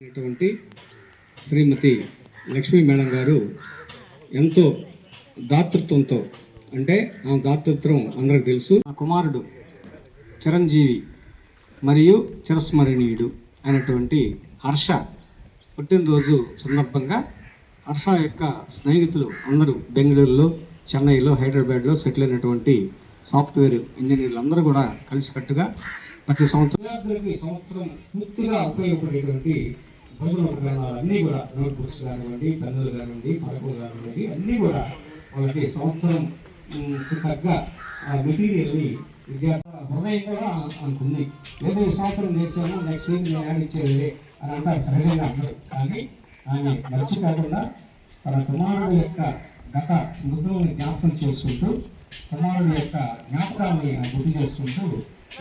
అయినటువంటి శ్రీమతి లక్ష్మీ మేడం గారు ఎంతో దాతృత్వంతో అంటే ఆ దాతృత్వం అందరికి తెలుసు. ఆ కుమారుడు చిరంజీవి మరియు చిరస్మరణీయుడు అయినటువంటి హర్ష పుట్టినరోజు సందర్భంగా హర్ష యొక్క స్నేహితులు అందరూ బెంగళూరులో చెన్నైలో హైదరాబాద్లో సెటిల్ అయినటువంటి సాఫ్ట్వేర్ ఇంజనీర్లు అందరూ కూడా కలిసికట్టుగా ప్రతి సంవత్సరం సంవత్సరం పూర్తిగా ఉపయోగపడేటువంటి భోజన ఉపకరణాలు అన్నీ కూడా నోట్బుక్స్ కానివ్వండి తన్నులు కానివ్వండి పలకలు కానివ్వండి అన్నీ కూడా వాళ్ళకి సంవత్సరం తగ్గ మెటీరియల్ని విద్యార్థి హృదయం కూడా అనుకుంది. ఏదో ఈ సంవత్సరం చేసాము నెక్స్ట్ వీక్ నేను యాడ్ ఇచ్చేది అని అంటారు సహజంగా అందరూ. కానీ ఆమె మర్చిపోకుండా తన కుమారుడు యొక్క గత స్మృతులను జ్ఞాపకం చేసుకుంటూ కుమారుడు యొక్క జ్ఞాపకాన్ని గుర్తు చేసుకుంటూ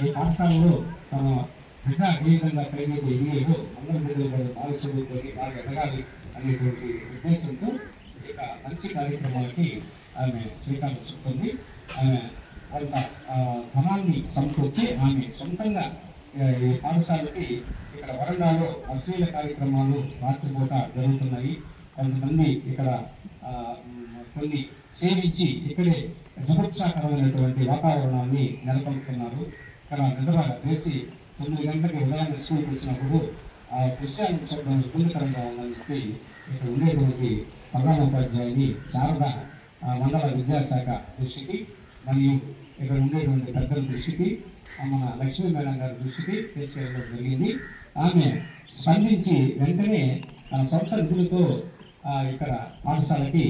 ఈ పాఠశాలలో తన ఇంకా ఏ విధంగా పైకి అందరూ బిడ్డలు కూడా బాగా చదువుకొని బాగా ఎదగాలి అనేటువంటి ఉద్దేశంతో ఇక మంచి కార్యక్రమాలకి ఆమె శ్రీకారం చుడుతుంది ఆమె కొంత ధనాన్ని సమకూర్చి ఆమె సొంతంగా ఈ పాఠశాలకి ఇక్కడ వరండాలో అశ్లీల కార్యక్రమాలు రాత్రిపూట జరుగుతున్నాయి. కొంతమంది ఇక్కడ కొన్ని సేవించి ఇక్కడే జుగుప్సాకరమైనటువంటి వాతావరణాన్ని నెలకొల్పుతున్నారు. ఇక్కడ నిద్ర వేసి తొమ్మిది గంటలకు ఉదయాన్నే స్కూల్కి వచ్చినప్పుడు ఆ దృశ్యాన్ని చూడడం ఇబ్బందికరంగా ఉందని చెప్పి ఇక్కడ ఉండేటువంటి ప్రధాన ఉపాధ్యాయుని శారద మండల విద్యాశాఖ దృష్టికి మరియు ఇక్కడ ఉండేటువంటి పెద్దల దృష్టికి మన లక్ష్మీ మేడం గారి దృష్టికి తీసుకెళ్ళడం జరిగింది. ఆమె స్పందించి వెంటనే తన సొంత నిధులతో ఆ, ఇక్కడ పాఠశాలకి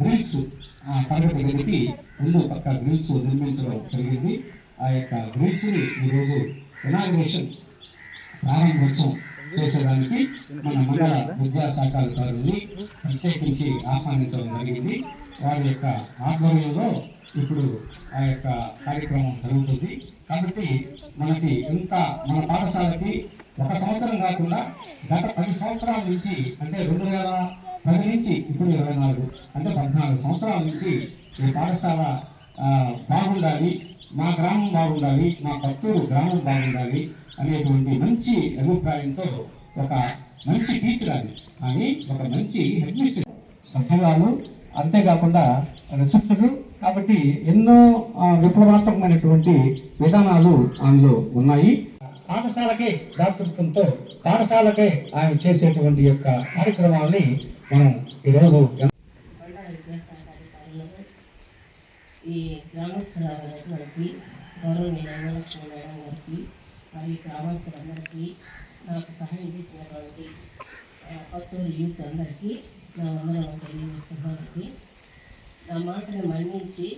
గ్రిల్స్ ఆ, తరగతి గదికి ముందు పక్క గ్రిల్స్ నిర్మించడం జరిగింది. ఆ యొక్క గ్రిల్స్ని ఈరోజు ఇనాగ్రేషన్ ప్రారంభోత్సవం చేసేదానికి మన మండల విద్యాశాఖ అధికారుల్ని ప్రత్యేకించి ఆహ్వానించడం జరిగింది. వారి యొక్క ఆధ్వర్యంలో ఇప్పుడు ఆ యొక్క కార్యక్రమం జరుగుతుంది. కాబట్టి మనకి ఇంకా మన పాఠశాలకి ఒక సంవత్సరం కాకుండా గత పది సంవత్సరాల నుంచి అంటే రెండు వేల పది నుంచి ఇప్పుడు ఇరవై నాలుగు అంటే పద్నాలుగు సంవత్సరాల నుంచి ఈ పాఠశాల బాగుండాలి. మా గ్రామం బాగుండాలి మా పత్తూరు గ్రామం బాగుండాలి అనేటువంటి మంచి అభిప్రాయంతో ఒక మంచి టీచర్ అది. కానీ ఒక మంచి సభ్యురాలు అంతేకాకుండా రిసెప్టర్ కాబట్టి ఎన్నో విప్లవాత్మకమైనటువంటి విధానాలు ఆమెలో ఉన్నాయి. పాఠశాలకే దాతృత్వంతో పాఠశాలకే ఆయన చేసేటువంటి యొక్క కార్యక్రమాలని మనం ఈరోజు మండల విద్యాశాఖ అధికారులకు ఈ గ్రామస్తులందరికీ గౌరవనీయ లక్ష్మణ మేడం గారికి మరియు గ్రామస్తులందరికీ నాకు సహాయం చేసినటువంటి పత్తూరు యూత్ అందరికీ నా వందనాలు తెలియజేస్తున్నానికి నా మాటను మన్నించి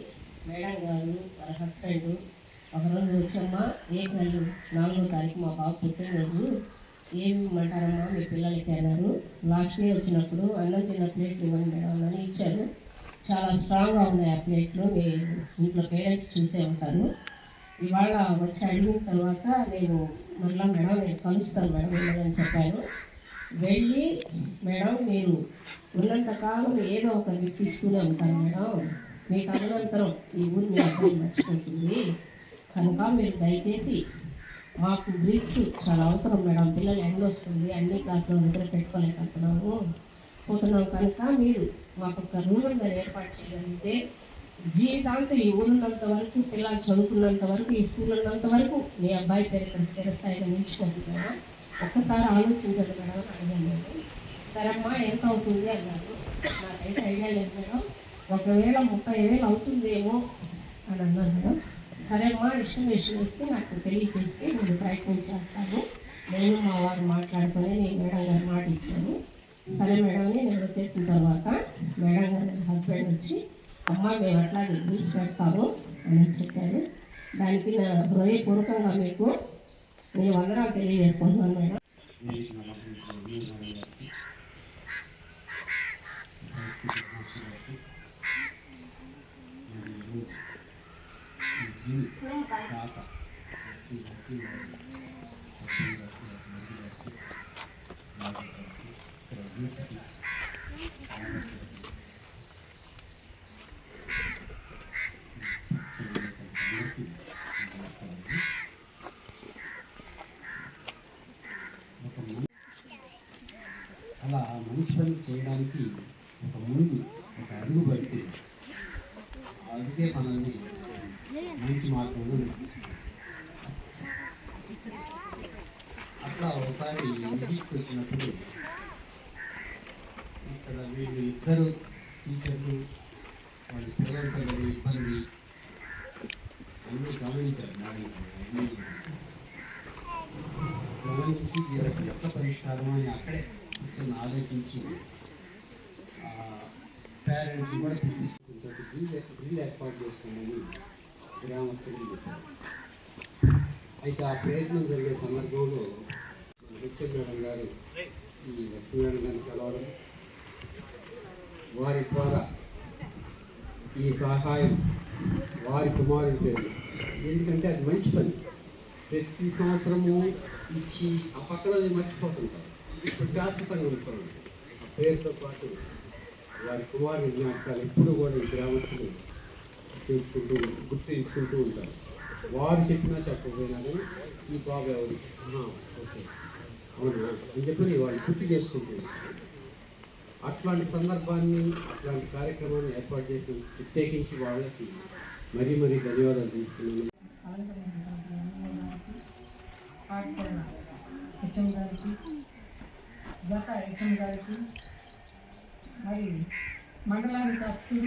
మేడం గారు వాళ్ళ హస్బెండ్ ఒకరోజు వచ్చమ్మ ఏప్రిల్ నాలుగో తారీఖు మా బాబు పుట్టినరోజు. ఏమి ఇవ్వమంటారమ్మా మీ పిల్లలకి అన్నారు. లాస్ట్ ఇయర్ వచ్చినప్పుడు అన్నం తిన్న ప్లేట్లు ఇవ్వండి మేడం అని ఇచ్చారు. చాలా స్ట్రాంగ్గా ఉన్నాయి ఆ ప్లేట్లు మీ ఇంట్లో పేరెంట్స్ చూసే ఉంటారు. ఇవాళ వచ్చి అడిగిన తర్వాత నేను మళ్ళా మేడం నేను కలుస్తాను మేడం మిమ్మల్ని చెప్పాను వెళ్ళి మేడం మీరు ఉన్నంతకాలం ఏదో ఒక గిఫ్ట్ ఇస్తూనే ఉంటాను మేడం. మీ తదనంతరం ఈ ఊరు మీ అబ్బాయి మర్చిపోతుంది. కనుక మీరు దయచేసి మాకు బ్రీఫ్స్ చాలా అవసరం మేడం. పిల్లలు ఎండ వస్తుంది అన్ని క్లాసులు నిద్ర పెట్టుకోలేకపోతున్నాము. పోతున్నాం కనుక మీరు మాకు ఒక రూమ్ మీద ఏర్పాటు చేయగలిగితే జీవితాంతం ఈ ఊరున్నంత వరకు పిల్లలు చదువుకున్నంత వరకు ఈ స్కూల్ ఉన్నంత వరకు మీ అబ్బాయి పేరు ఇక్కడ స్థిరస్థాయిగా నిలిచిపోతుంది మేడం ఒక్కసారి ఆలోచించండి మేడం అని అడిగాను నేను. సరే అమ్మా ఎంత అవుతుంది అన్నారు. నాకైతే ఐడియా లేదు మేడం. ఒకవేళ ముప్పై వేలు అవుతుందేమో అని అన్నాను మేడం. సరేమ్మా ఎస్టిమేషన్ ఇస్తే నాకు తెలియజేస్తే నేను ప్రయత్నం చేస్తాను. నేను మా వారు మాట్లాడుకొని నేను మేడం గారు మాట ఇచ్చాను. సరే మేడం అని నేను వచ్చేసిన తర్వాత మేడం గారి హస్బెండ్ వచ్చి అమ్మ మేము అట్లా బిల్స్ పెడతాము అని చెప్పారు దానికి నా హృదయపూర్వకంగా మీకు నేను వందరాలు తెలియజేసుకుంటున్నాను మేడం Thank you. అలా మంచి పని చేయడానికి ఒక ముందు ఒక అడుగు పడితే అడిగే మనల్ని మంచి మార్గంలో అట్లా ఒకసారి విజిట్కి వచ్చినప్పుడు ఇక్కడ వీళ్ళు ఇద్దరు టీచర్లు వాళ్ళ పిల్లలతో ఇబ్బంది. అన్నీ గమనించారు మేడం గమనించి వీళ్ళకి యొక్క పరిష్కారం అని అక్కడే కూర్చొని ఆలోచించి పేరెంట్స్ కూడా పిలిపించుకుంటే డ్రిల్ డ్రిల్ ఏర్పాటు చేసుకోమని గ్రామస్తులు చెప్పారు. అయితే ఆ ప్రయత్నం జరిగే సందర్భంలో హెచ్ఎం మేడం గారు ఈ లక్ష్మీ మేడం గారిని కలవడం వారి ద్వారా. ఈ సహాయం వారి కుమారుడి పేరు. ఎందుకంటే అది మంచి పని. ప్రతి సంవత్సరము ఇచ్చి ఆ పక్కన అది మర్చిపోతుంటారు. ఇప్పుడు శాశ్వతంగా ఉంచాలి ఆ పేరుతో పాటు వారి కుమారుడు జ్ఞాపకాలు ఎప్పుడు కూడా ఈ గ్రామస్తులు తెలుసుకుంటూ గుర్తించుకుంటూ ఉంటారు. వారు చెప్పినా చెప్పకపోయినా కానీ ఈ బాబు ఎవరు? ఓకే. అవునా అని చెప్పి వాళ్ళు గుర్తు చేసుకుంటూ ఉంటారు. అట్లాంటి సందర్భాన్ని అట్లాంటి కార్యక్రమాన్ని ఏర్పాటు చేసిన ప్రత్యేకించి వాళ్ళకి మరీ మరీ ధన్యవాదాలు తెలుపుతున్నాను. హెచ్ఎం గారికి గత హెచ్ఎం గారికి మరి మండలానికి అప్పుడు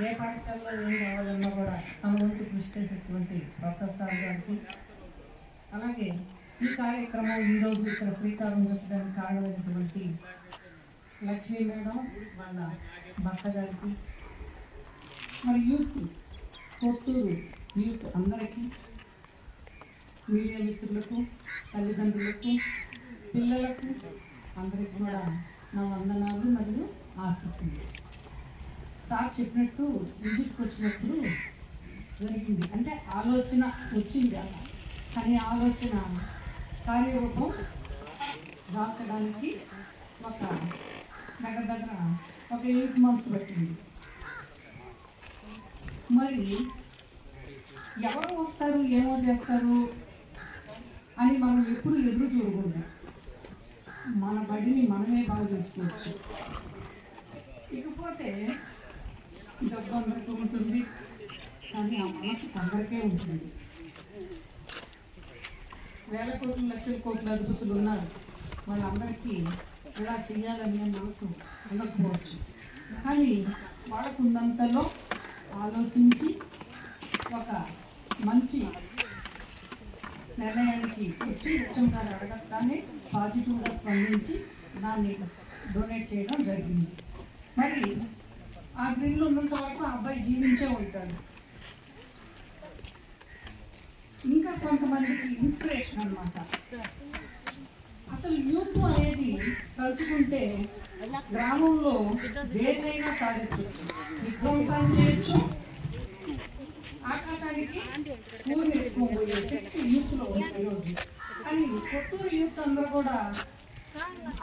ఏ పాఠశాలలో ఏం కావాలన్నా కూడా తమ వంతు కృషి చేసేటువంటి ప్రసాద్ సార్ గారికి అలాగే ఈ కార్యక్రమం ఈరోజు ఇక్కడ శ్రీకారం చుట్టడానికి కారణమైనటువంటి లక్ష్మీ మేడం వాళ్ళ భర్త గారికి మరి యూత్ కొత్తూరు యూత్ అందరికీ మీడియా మిత్రులకు తల్లిదండ్రులకు పిల్లలకు అందరికి కూడా నా వందనాలు మరియు ఆశిస్తుంది సార్ చెప్పినట్టు విజిట్కి వచ్చినప్పుడు జరిగింది. అంటే ఆలోచన వచ్చింది అలా. కానీ ఆలోచన కార్యరూపం దాల్చడానికి ఒక దగ్గర దగ్గర ఒక ఎయిట్ మంత్స్ పట్టింది. మరి ఎవరు వస్తారు? ఏమో చేస్తారు? అని మనం ఎప్పుడు ఎదురు చూడకూడదు మన బడిని మనమే బాగా చేసుకోవచ్చు. ఇకపోతే డబ్బు అందరికీ ఉంటుంది కానీ ఆ మనసు అందరికే ఉంటుంది. వేల కోట్లు లక్షల కోట్ల అధిపతులు ఉన్నారు. వాళ్ళందరికీ ఇలా చేయాలనే మనసు ఉండకపోవచ్చు కానీ వాళ్ళకు ఆలోచించి ఒక మంచి నిర్ణయానికి వచ్చి హెచ్ఎం గారు అడగగానే పాజిటివ్గా స్పందించి దాన్ని డొనేట్ చేయడం జరిగింది. మరి ఆ గ్రిల్ ఉన్నంత వరకు ఆ అబ్బాయి జీవించే ఉంటాడు. ఇంకా కొంతమందికి ఇన్స్పిరేషన్ అన్నమాట. అసలు యూత్ అనేది తలుచుకుంటే గ్రామంలో దేన్నైనా సాధించు విధ్వంసాలు చేయొచ్చు. ఆకాశానికి ఊరు ఎత్తుకోబోయే శక్తి యూత్లో ఉంది ఈరోజు. కానీ కొత్తూరు యూత్ అందరూ కూడా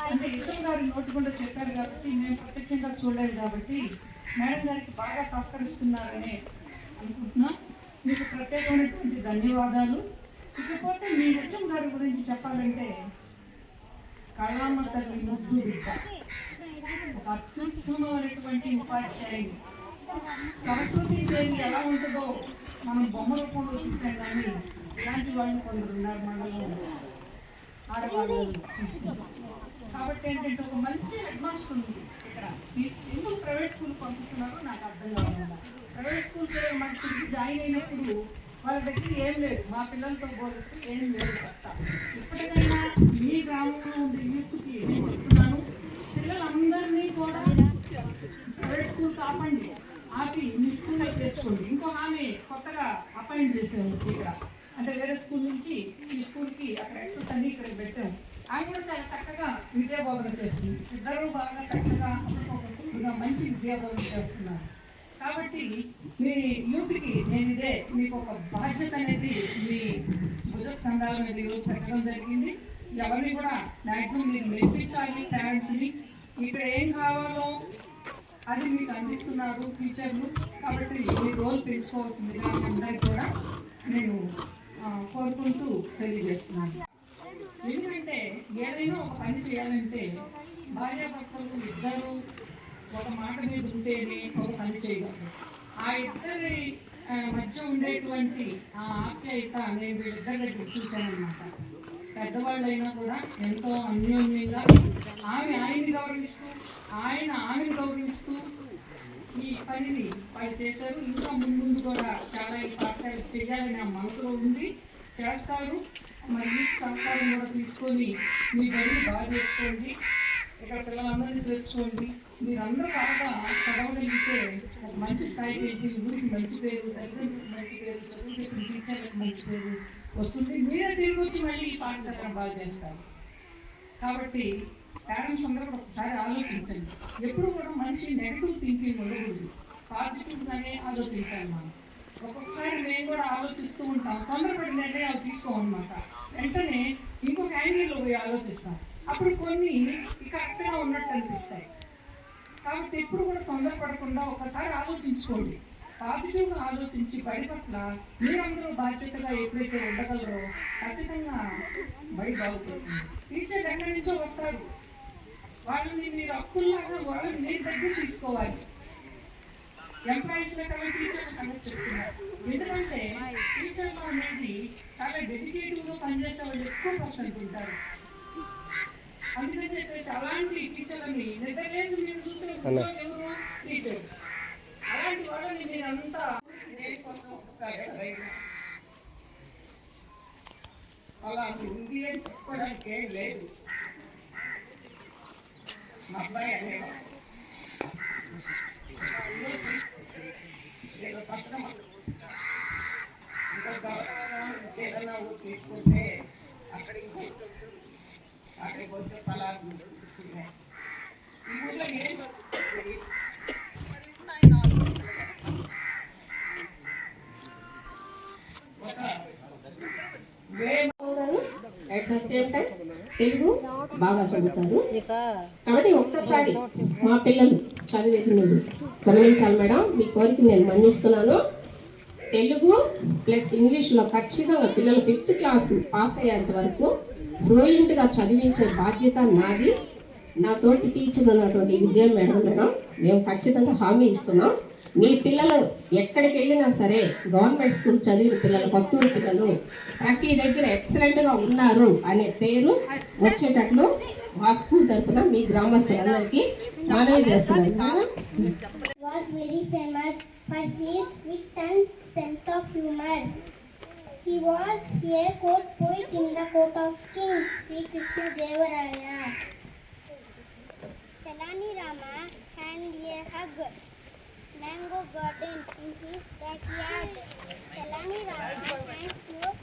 అంటే ఇష్టం గారి నోటుకుండా చెప్పారు కాబట్టి మేము ప్రత్యక్షంగా చూడలేదు కాబట్టి మేడం గారికి బాగా సహకరిస్తున్నారని అనుకుంటున్నా. మీకు ప్రత్యేకమైనటువంటి ధన్యవాదాలు. ఇకపోతే మీ హెచ్ఎం గారి గురించి చెప్పాలంటే కళామ తల్లి ముద్దు బిడ్డ. ఒక అత్యుత్తమైనటువంటి ఉపాధ్యాయుడు. సరస్వతీ దేవి ఎలా ఉంటుందో మనం బొమ్మ రూపంలో చూసాం కానీ ఇలాంటి వాళ్ళు కొందరు ఉన్నారు మనలో ఆడవాళ్ళు కాబట్టి ఏంటంటే ఒక మంచి హెడ్ మాస్టర్ ఉంది ఇక్కడ. ఎందుకు ప్రైవేట్ స్కూల్ పంపిస్తున్నారో నాకు అర్థం కావాలి ప్రైవేట్ స్కూల్ మనకి జాయిన్ అయినప్పుడు వాళ్ళ దగ్గర ఏం లేదు. మా పిల్లలతో పోలిస్తే ఏం లేదు చెప్తా. ఇప్పటికైనా మీ గ్రామంలో ఉండే యూత్కి నేను చెప్తున్నాను? పిల్లలందరినీ కూడా ప్రైవేట్ స్కూల్ కాపండి ఆపి మీ స్కూల్లో చేర్చుకోండి. ఇంకో ఆమె కొత్తగా అపాయింట్ చేసాము ఇక్కడ. అంటే వేరే స్కూల్ నుంచి ఈ స్కూల్కి అక్కడ ఎక్సెస్ అన్ని ఇక్కడ పెట్టాం ఆమె కూడా చాలా చక్కగా విద్యాబోధన చేస్తుంది. ఇద్దరు బాగా చక్కగా ఒకరికొకరు మంచి విద్యాబోధన చేస్తున్నారు. కాబట్టి మీ యూత్కి నేను ఇదే మీకు ఒక బాధ్యత అనేది మీ భుజ సంఘాల మీద ఈరోజు పెట్టడం జరిగింది. ఎవరిని కూడా మ్యాక్సిమం మీరు మెప్పించాలి పేరెంట్స్ని ఇక్కడ ఏం కావాలో అది మీకు అందిస్తున్నారు టీచర్లు. కాబట్టి మీ రోల్ పెంచుకోవాల్సిందిగా మీ అందరికీ కూడా నేను కోరుకుంటూ తెలియజేస్తున్నాను. ఎందుకంటే ఏదైనా ఒక పని చేయాలంటే భార్యాభర్తలు ఇద్దరు ఒక మాట మీద ఉంటేనే ఒక పని చేయగలరు. ఆ ఇద్దరి మధ్య ఉండేటువంటి ఆ ఆప్యాయత నేను వీళ్ళిద్దరి దగ్గర చూశానమాట పెద్దవాళ్ళైనా కూడా ఎంతో అన్యోన్యంగా ఆమె ఆయన్ని గౌరవిస్తూ ఆయన ఆమెను గౌరవిస్తూ ఈ పనిని వాళ్ళు చేశారు. ఇంకా ముందు కూడా చాలా ఈ పాఠశాల చేయాలని నా మనసులో ఉంది. చేస్తారు. మరి సహకారం కూడా తీసుకొని మీ బడిని బాగా చేసుకోండి. ఇక్కడ పిల్లలందరినీ చేర్చుకోండి మీరందరూ బాగా చదవగలిగితే ఒక మంచి స్థాయికి వెళ్ళి ఊరికి మంచి పేరు తల్లిదండ్రులకు మంచి పేరు చదువు చెప్పిన టీచర్లకు మంచి పేరు వస్తుంది. మీరే తిరిగి వచ్చి మళ్ళీ ఈ పాఠశాలను బాగా చేస్తారు. కాబట్టి పేరెంట్స్ అందరూ ఒకసారి ఆలోచించండి. ఎప్పుడు కూడా మనిషి నెగిటివ్ థింకింగ్ ఉండకూడదు. పాజిటివ్గానే ఆలోచించాలి మనం. ఒక్కొక్కసారి మేము కూడా ఆలోచిస్తూ ఉంటాం. తొందరపడి నిర్ణయాలు తీసుకోమన్నమాట. వెంటనే ఇంకొక యాంగిల్లో పోయి ఆలోచిస్తాం. అప్పుడు కొన్ని కరెక్ట్గా ఉన్నట్టు అనిపిస్తాయి. కాబట్టి ఎప్పుడు కూడా తొందరపడకుండా ఒకసారి ఆలోచించుకోండి. పాజిటివ్గా ఆలోచించి బడి పట్ల మీరందరూ బాధ్యతగా ఎప్పుడైతే ఉండగలరో ఖచ్చితంగా బడి బాగుపడుతుంది. టీచర్ ఎక్కడి నుంచో వస్తారు. వాళ్ళని మీరు అప్పుల్లాగా వాళ్ళని మీరు దగ్గర తీసుకోవాలి. ఎంప్లాయీస్ కన్నా టీచర్ల సంగతి చెప్తున్నారు. ఎందుకంటే టీచర్లు అనేది చాలా డెడికేటివ్గా పనిచేసే వాళ్ళు ఎక్కువ పర్సెంట్ ఉంటారు. అందుకని చెప్పేసి అలాంటి టీచర్లని నిద్రలేసి మీరు చూసిన ఉద్యోగం ఎవరు? టీచర్. అలాంటి వాళ్ళని మీరంతా అలా ఉంది అని చెప్పుకోవడానికి ఏం లేదు. మా అబ్బాయి అనేవాడు. ఏదో పత్రం ఇంకో గౌరవం ఏదైనా తీసుకుంటే అక్కడ ఇంకో అక్కడికి ఫలాలు ఈ ఏం దొరుకుతుంది at the same time Telugu బాగా చదువుతారు. కాబట్టి ఒక్కసారి మా పిల్లలు చదివేతున్నారు గమనించాలి మేడం. మీ కోరిక నేను మన్నిస్తున్నాను. తెలుగు ప్లస్ ఇంగ్లీష్లో ఖచ్చితంగా పిల్లలు ఫిఫ్త్ క్లాస్ పాస్ అయ్యేంత వరకు ఫ్లూయెంట్గా చదివించే బాధ్యత నాది. నా తోటి టీచర్ ఉన్నటువంటి విజయం మేడం మేడం మేము ఖచ్చితంగా హామీ ఇస్తున్నాం. మీ పిల్లలు ఎక్కడికి వెళ్ళినా సరే గవర్నమెంట్ స్కూల్ చదివిన పిల్లలు కొత్తూరు పిల్లలు ప్రతి దగ్గర ఎక్సలెంట్గా ఉన్నారు అనే పేరు వచ్చేటట్లు మా స్కూల్ తరఫున మీ గ్రామస్తులందరికీ మనవి చేస్తున్నాను was very famous for his wit and sense of humor. He was a court poet in the court of kings, Sri Krishna Devaraya. Salani Rama had a hug, mango garden in his backyard. Salani Rama had to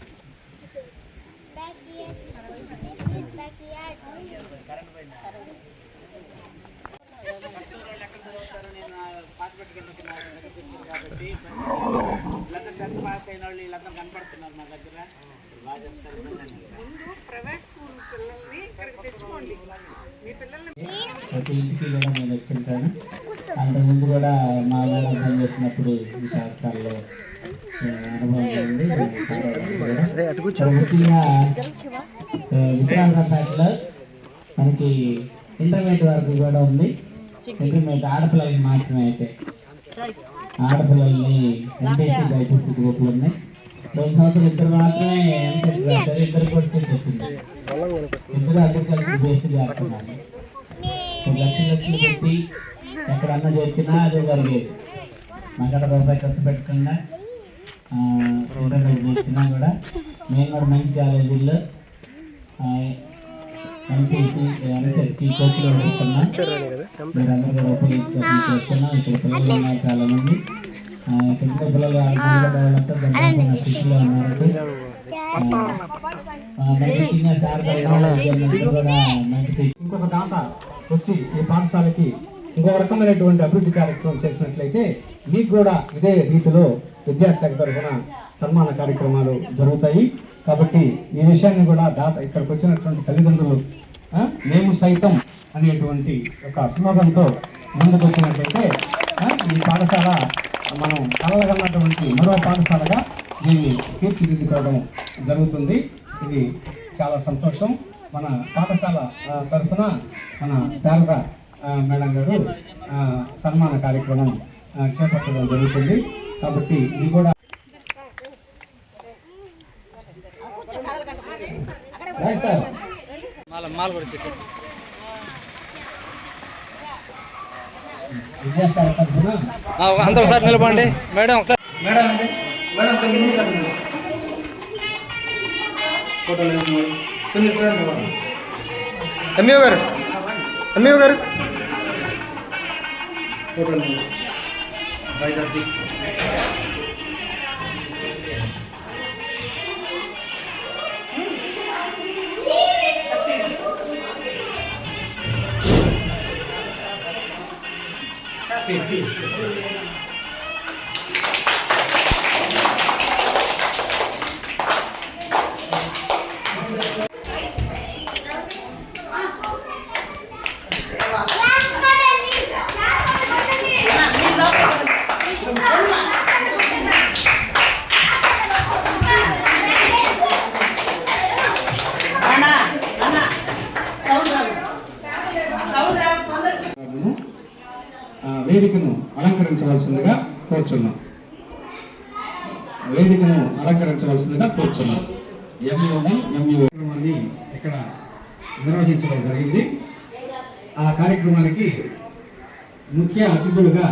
backyard in his backyard. ప్రతి ఇంటికి కూడా నేను వచ్చింటాను అంతకుముందు కూడా మా madam పనిచేసినప్పుడు ఈ అనుభవం ముఖ్యంగా విశ్రాంతపేటలో మనకి ఇంటర్మీడియట్ వరకు కూడా ఉంది. ఆడపిల్లలకి మాత్రమే అయితే. ఆడపిల్లల్ని ఎంపీసీ బైపీసీ గ్రూపులు ఉన్నాయి రెండు సంవత్సరాలు ఇద్దరు మాత్రమే ఎంసెట్ రాశారు ఇద్దరు కూడా సీట్ వచ్చింది. ఇద్దరు అగ్రికల్చర్ బేసి చేస్తున్నారు ఒక లక్షలు లక్షలు పెట్టి ఎక్కడన్నా చేర్చినా అదే జరిగేది. మాకడ రూపాయి ఖర్చు పెట్టకుండా ఇంటర్వ్యూ చేర్చినా కూడా మేము కూడా మంచి కాలేజీల్లో ఎంపీసీ ఎంసెట్కి కోచ్లు నడుస్తున్నాం. మీరందరూ కూడా ఉపయోగించుకోవడం చేస్తున్నాం ఇక్కడ పిల్లలు ఉన్నారు చాలా మంది. ఇక్కడ పిల్లలు దగ్గర స్థితిలో ఉన్నారు. ఇంకొక దాత వచ్చి ఈ పాఠశాలకి ఇంకొక రకమైనటువంటి అభివృద్ధి కార్యక్రమం చేసినట్లయితే మీకు కూడా ఇదే రీతిలో విద్యాశాఖ తరఫున సన్మాన కార్యక్రమాలు జరుగుతాయి. కాబట్టి ఈ విషయాన్ని కూడా దాత ఇక్కడికి వచ్చినటువంటి తల్లిదండ్రులు మేము సైతం అనేటువంటి ఒక స్లోగన్తో ముందుకు వచ్చినట్లయితే ఈ పాఠశాల మనం కలగలన్నటువంటి మరో పాఠశాలగా దీన్ని తీర్చిదిద్దుకోవడం జరుగుతుంది. ఇది చాలా సంతోషం. మన పాఠశాల తరఫున మన శారద మేడం గారు సన్మాన కార్యక్రమం చేపట్టడం జరుగుతుంది. కాబట్టి ఇది కూడా రైట్ సార్ మాల కూడా అందరూ ఒకసారి నిలబండి మేడం ఒకసారి మేడం అండి. మేడం ముందుకు రండి. ఫోటోలు. ఎంఈఓ గారు ఎంఈఓ గారు. ఫోటోలు బయట sim అలంకరించవలసిందిగా కోరుచున్నాం. వేదికను అలంకరించవలసిందిగా కోరుచున్నాం. ఎంఈఓని ఎంఈఓ కార్యక్రమాన్ని ఇక్కడ నిర్వహించడం జరిగింది. ఆ కార్యక్రమానికి ముఖ్య అతిథులుగా